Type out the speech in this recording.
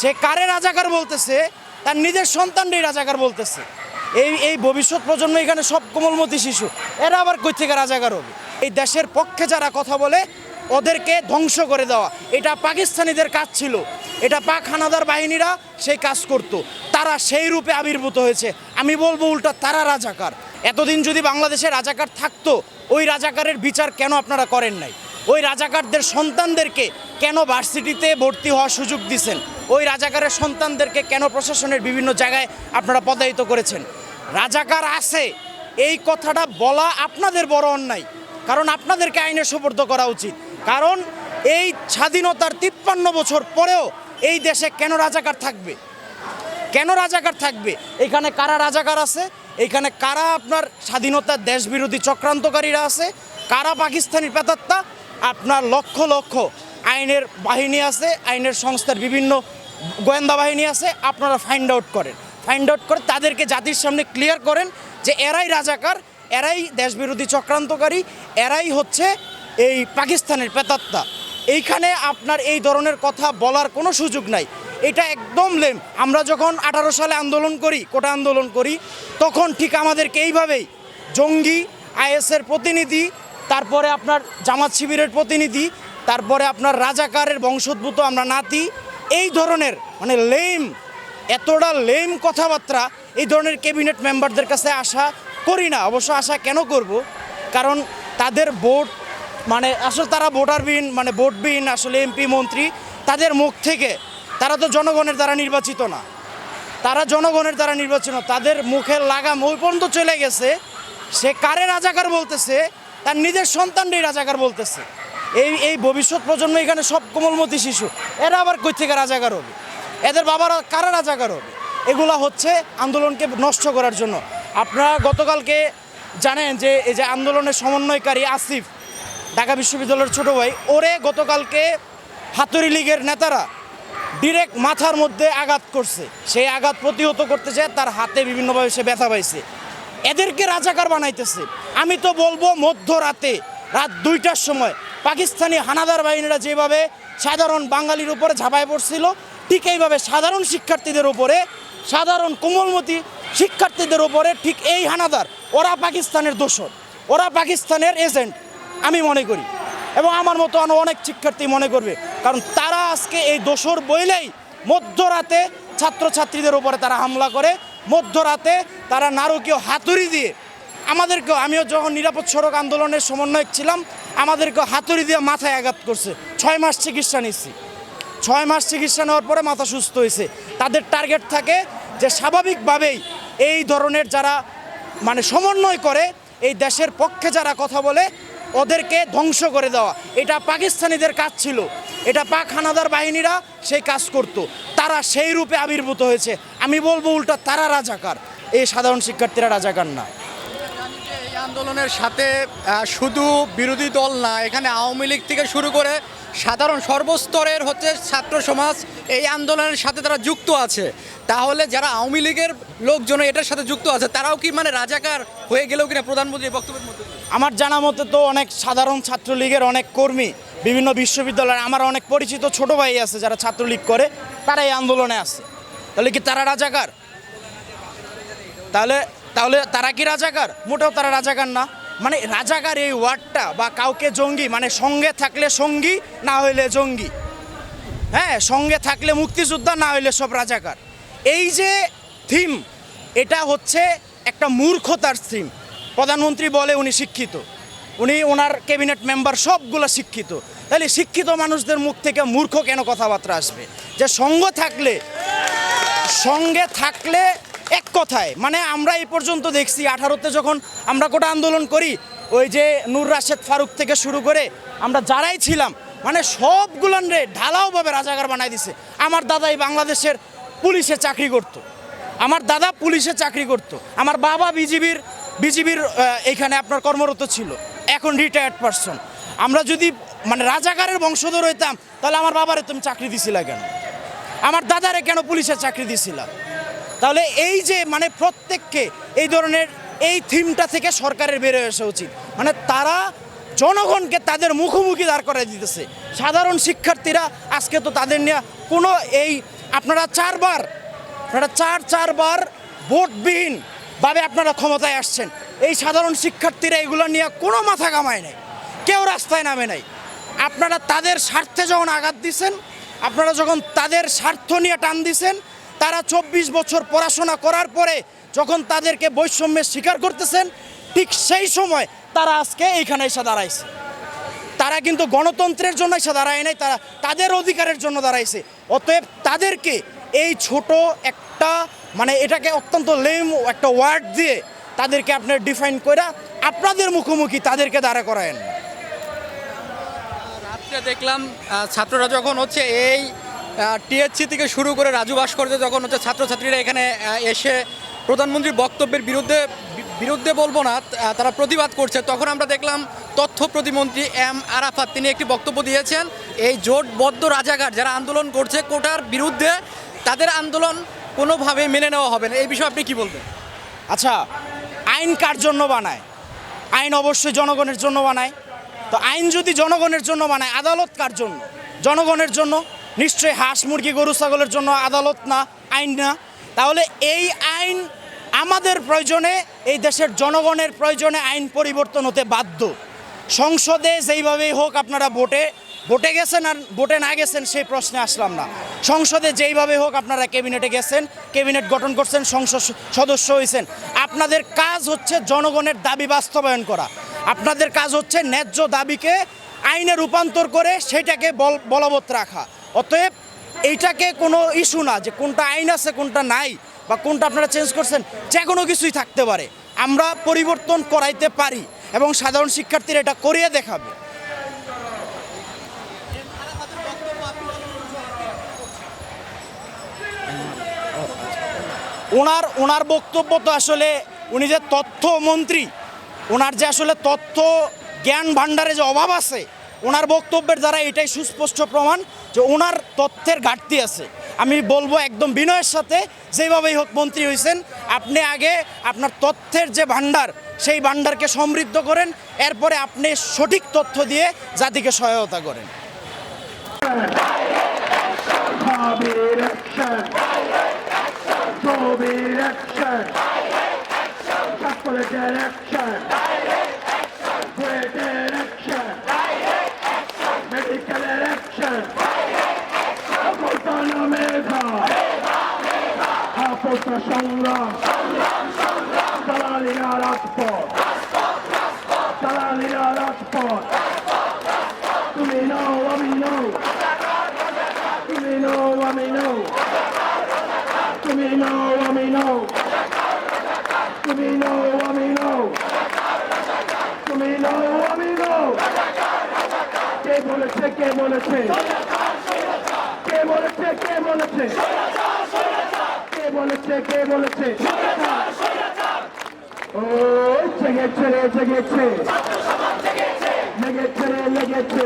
সে কারে রাজাকার বলতেছে? তার নিজের সন্তানটাই রাজাকার বলতেছে। এই এই ভবিষ্যৎ প্রজন্ম এখানে সব কোমলমতি শিশু। এরা আবার কই থেকে রাজাকার হবে? এই দেশের পক্ষে যারা কথা বলে, ওদেরকে ধ্বংস করে দেওয়া। এটা পাকিস্তানিদের কাজ ছিল। এটা পাক হানাদার বাহিনীরা সেই কাজ করত। তারা সেই রূপে আবির্ভূত হয়েছে। আমি বলব উল্টা, তারা রাজাকার। এতদিন যদি বাংলাদেশে রাজাকার থাকতো, ওই রাজাকারের বিচার কেন আপনারা করেন নাই? ওই রাজাকারদের সন্তানদেরকে কেন ভার্সিটিতে ভর্তি হওয়ার সুযোগ দিছেন? ওই রাজাকারের সন্তানদেরকে কেন প্রশাসনের বিভিন্ন জায়গায় আপনারা পদায়িত করেছেন? রাজাকার আছে, এই কথাটা বলা আপনাদের বড় অন্যায়। কারণ আপনাদেরকে আইনে সুপর্দ করা উচিত। কারণ এই স্বাধীনতার তিপ্পান্ন বছর পরেও এই দেশে কেন রাজাকার থাকবে? কেন রাজাকার থাকবে? এখানে কারা রাজাকার আছে? এখানে কারা আপনার স্বাধীনতার দেশবিরোধী চক্রান্তকারীরা আছে? কারা পাকিস্তানি পেতাত্তা? আপনার লক্ষ লক্ষ আইনের বাহিনী আছে, আইনের সংস্থার বিভিন্ন গোয়েন্দা বাহিনী আছে, আপনারা ফাইন্ড আউট করেন। ফাইন্ড আউট করে তাদেরকে জাতির সামনে ক্লিয়ার করেন যে এরাই রাজাকার, এরাই দেশবিরোধী চক্রান্তকারী, এরাই হচ্ছে এই পাকিস্তানের পেতাত্তা। এইখানে আপনার এই ধরনের কথা বলার কোনো সুযোগ নাই। এটা একদম লেম আমরা যখন আঠারো সালে আন্দোলন করি, কোটা আন্দোলন করি, তখন ঠিক আমাদেরকে এইভাবেই জঙ্গি, আইএসের প্রতিনিধি, তারপরে আপনার জামাত শিবিরের প্রতিনিধি, তারপরে আপনার রাজাকারের বংশোদ্ভূত আমরা নাতি এই ধরনের মানে লেম এতটা লেম কথাবার্তা এই ধরনের ক্যাবিনেট মেম্বারদের কাছে আশা করি না। অবশ্য আশা কেন করব? কারণ তাদের ভোট মানে আসলে তারা ভোটারবিহীন মানে ভোটবিহীন আসলে এমপি মন্ত্রী, তাদের মুখ থেকে, তারা তো জনগণের দ্বারা নির্বাচিত না। তারা জনগণের দ্বারা নির্বাচিত। তাদের মুখের লাগাম ওই পর্যন্ত চলে গেছে। সে কারে রাজাকার বলতেছে? তার নিজের সন্তানটাই রাজাকার বলতেছে। এই এই ভবিষ্যৎ প্রজন্ম এখানে সব কোমলমতি শিশু। এরা আবার কই থেকে রাজাকার হবে? এদের বাবারা কারা রাজাকার হবে? এগুলা হচ্ছে আন্দোলনকে নষ্ট করার জন্য। আপনারা গতকালকে জানেন যে এই যে আন্দোলনের সমন্বয়কারী আসিফ, ঢাকা বিশ্ববিদ্যালয়ের ছোট ভাই, ওরে গতকালকে হাতুরি লীগের নেতারা ডিরেক্ট মাথার মধ্যে আঘাত করছে। সেই আঘাত প্রতিহত করতে চায় তার হাতে বিভিন্নভাবে সে ব্যথা পাইছে। এদেরকে রাজাকার বানাইতেছে? আমি তো বলব মধ্যরাতে রাত দুইটার সময় পাকিস্তানি হানাদার বাহিনীরা যেভাবে সাধারণ বাঙালির উপরে ঝাঁপায় পড়ছিল, ঠিক এইভাবে সাধারণ শিক্ষার্থীদের উপরে, সাধারণ কোমলমতি শিক্ষার্থীদের উপরে ঠিক এই হানাদার, ওরা পাকিস্তানের দোষর, ওরা পাকিস্তানের এজেন্ট, আমি মনে করি। এবং আমার মতো আরও অনেক শিক্ষার্থী মনে করবে, কারণ তারা আজকে এই দোসর বইলেই মধ্যরাতে ছাত্রছাত্রীদের উপরে তারা হামলা করে, মধ্যরাতে তারা নারকীয় হাতুড়ি দিয়ে আমাদেরকেও, আমিও যখন নিরাপদ সড়ক আন্দোলনের সমন্বয়ক ছিলাম আমাদেরকে হাতুড়ি দিয়ে মাথায় আঘাত করছে। ছয় মাস চিকিৎসা নিচ্ছি। ছয় মাস চিকিৎসা নেওয়ার পরে মাথা সুস্থ হয়েছে। তাদের টার্গেট থাকে যে স্বাভাবিকভাবেই এই ধরনের যারা মানে সমন্বয় করে, এই দেশের পক্ষে যারা কথা বলে, ওদেরকে ধ্বংস করে দেওয়া। এটা পাকিস্তানিদের কাজ ছিল। এটা পাক হানাদার বাহিনীরা সেই কাজ করত। তারা সেই রূপে আবির্ভূত হয়েছে। আমি বলব উল্টা, তারা রাজাকার। এই সাধারণ শিক্ষার্থীরা রাজাকার না। আন্দোলনের সাথে শুধু বিরোধী দল না, এখানে আওয়ামী লীগ থেকে শুরু করে সাধারণ সর্বস্তরের হচ্ছে ছাত্র সমাজ এই আন্দোলনের সাথে তারা যুক্ত আছে। তাহলে যারা আওয়ামী লীগের লোকজন এটার সাথে যুক্ত আছে, তারাও কি মানে রাজাকার হয়ে গেলেও কিনা প্রধানমন্ত্রীর বক্তব্যের মধ্যে? আমার জানা মতে তো অনেক সাধারণ ছাত্রলীগের অনেক কর্মী বিভিন্ন বিশ্ববিদ্যালয়ে আমার অনেক পরিচিত ছোট ভাই আছে যারা ছাত্রলীগ করে, তারা এই আন্দোলনে আছে। তাহলে কি তারা রাজাকার? তাহলে তাহলে তারা কি রাজাকার? মোটেও তারা রাজাকার না। মানে রাজাকার এই ওয়ার্ডটা বা কাউকে জঙ্গি মানে সঙ্গে থাকলে সঙ্গী, না হইলে জঙ্গি। হ্যাঁ সঙ্গে থাকলে মুক্তিযোদ্ধা, না হইলে সব রাজাকার। এই যে থিম, এটা হচ্ছে একটা মূর্খতার থিম। প্রধানমন্ত্রী বলে উনি শিক্ষিত। উনি ওনার ক্যাবিনেট মেম্বার সবগুলো শিক্ষিত। তাহলে শিক্ষিত মানুষদের মুখ থেকে মূর্খ কেন কথাবার্তা আসবে? যে সঙ্গ থাকলে, সঙ্গে থাকলে এক কথায় মানে আমরা এই পর্যন্ত দেখছি, আঠারোতে যখন আমরা কোটা আন্দোলন করি, ওই যে নূর রাশেদ ফারুক থেকে শুরু করে আমরা যারাই ছিলাম মানে সবগুলান রে ঢালাওভাবে রাজাগার বানাই দিছে। আমার দাদা এই বাংলাদেশের পুলিশে চাকরি করত। আমার দাদা পুলিশে চাকরি করত। আমার বাবা বিজিবির বিজিবির এইখানে আপনার কর্মরত ছিল। এখন রিটায়ার্ড পারসন আমরা যদি মানে রাজাগারের বংশধর হইতাম, তাহলে আমার বাবারে তুমি চাকরি দিছিলা কেন? আমার দাদারে কেন পুলিশের চাকরি দিছিলাম তাহলে এই যে মানে প্রত্যেককে এই ধরনের এই থিমটা থেকে সরকারের বেরোয় আসা উচিত। মানে তারা জনগণকে তাদের মুখোমুখি দাঁড় করাই দিতেছে। সাধারণ শিক্ষার্থীরা আজকে তো তাদের নিয়ে কোনো এই আপনারা চারবার, আপনারা চার চারবার ভোটবিহীন ভাবে আপনারা ক্ষমতায় আসছেন। এই সাধারণ শিক্ষার্থীরা এগুলো নিয়ে কোনো মাথা কামায় নাই। কেউ রাস্তায় নামে নাই। আপনারা তাদের স্বার্থে যখন আঘাত দিছেন, আপনারা যখন তাদের স্বার্থ নিয়ে টান দিছেন তারা চব্বিশ বছর পড়াশোনা করার পরে যখন তাদেরকে বৈষম্যের স্বীকার করতেছেন, ঠিক সেই সময় তারা আজকে এইখানে এসে দাঁড়াইছে। তারা কিন্তু গণতন্ত্রের জন্য এসে দাঁড়ায় নাই, তারা তাদের অধিকারের জন্য দাঁড়াইছে। অতএব তাদেরকে এই ছোট একটা মানে এটাকে অত্যন্ত লেম একটা ওয়ার্ড দিয়ে তাদেরকে আপনার ডিফাইন করে আপনাদের মুখোমুখি তাদেরকে দাঁড়া করায়েন। রাত্রে দেখলাম ছাত্ররা যখন হচ্ছে এই টিএসসি থেকে শুরু করে রাজু ভাস্কর্য যখন হচ্ছে ছাত্রছাত্রীরা এখানে এসে প্রধানমন্ত্রীর বক্তব্যের বিরুদ্ধে বিরুদ্ধে বলব না তারা প্রতিবাদ করছে, তখন আমরা দেখলাম তথ্য প্রতিমন্ত্রী এম আরাফাত, তিনি একটি বক্তব্য দিয়েছেন, এই জোটবদ্ধ রাজাঘাট যারা আন্দোলন করছে, কোটার বিরুদ্ধে তাদের আন্দোলন কোনোভাবে মেনে নেওয়া হবে না, এই বিষয়ে আপনি কি বলবেন? আচ্ছা আইন কার জন্য বানায়? আইন অবশ্যই জনগণের জন্য বানায়। তো আইন যদি জনগণের জন্য বানায়, আদালত কার জন্য? জনগণের জন্য নিশ্চয়ই হাঁস, মুরগি, গরু, ছাগলের জন্য আদালত না, আইন না। তাহলে এই আইন আমাদের প্রয়োজনে, এই দেশের জনগণের প্রয়োজনে আইন পরিবর্তন হতে বাধ্য। সংসদে যেইভাবেই হোক আপনারা ভোটে ভোটে গেছেন আর ভোটে না গেছেন সেই প্রশ্নে আসলাম না। সংসদে যেইভাবে হোক আপনারা ক্যাবিনেটে গেছেন, ক্যাবিনেট গঠন করছেন, সংসদ সদস্য হয়েছেন আপনাদের কাজ হচ্ছে জনগণের দাবি বাস্তবায়ন করা। আপনাদের কাজ হচ্ছে ন্যায্য দাবিকে আইনে রূপান্তর করে সেটাকে বল, বলবৎ রাখা। অতএব এইটাকে কোনো ইস্যু না যে কোনটা আইন আছে, কোনটা নাই বা কোনটা আপনারা চেঞ্জ করছেন, যে কোনো কিছুই থাকতে পারে। আমরা পরিবর্তন করাইতে পারি এবং সাধারণ শিক্ষার্থীরা এটা করিয়ে দেখাবে। ওনার ওনার বক্তব্য তো আসলে উনি যে তথ্যমন্ত্রী, ওনার যে আসলে তথ্য জ্ঞান ভাণ্ডারে যে অভাব আছে, ওনার বক্তব্যের দ্বারা এটাই সুস্পষ্ট প্রমাণ। যে ওনার তথ্যের ঘাটতি আছে। আমি বলব একদম বিনয়ের সাথে, যেভাবেই হোক মন্ত্রী হয়েছেন আপনি আগে আপনার তথ্যের যে ভাণ্ডার, সেই ভাণ্ডারকে সমৃদ্ধ করেন, এরপরে আপনি সঠিক তথ্য দিয়ে জাতিকে সহায়তা করেন. তুমি know, আমি know. তুমি know, আমি know. তুমি know, আমি know. কে বলেছে কে বলেছে কে বলেছে কে বলেছে কে বলেছে কে বলেছে ও জেগেছে রে জেগেছে লেগেছে রে লেগেছে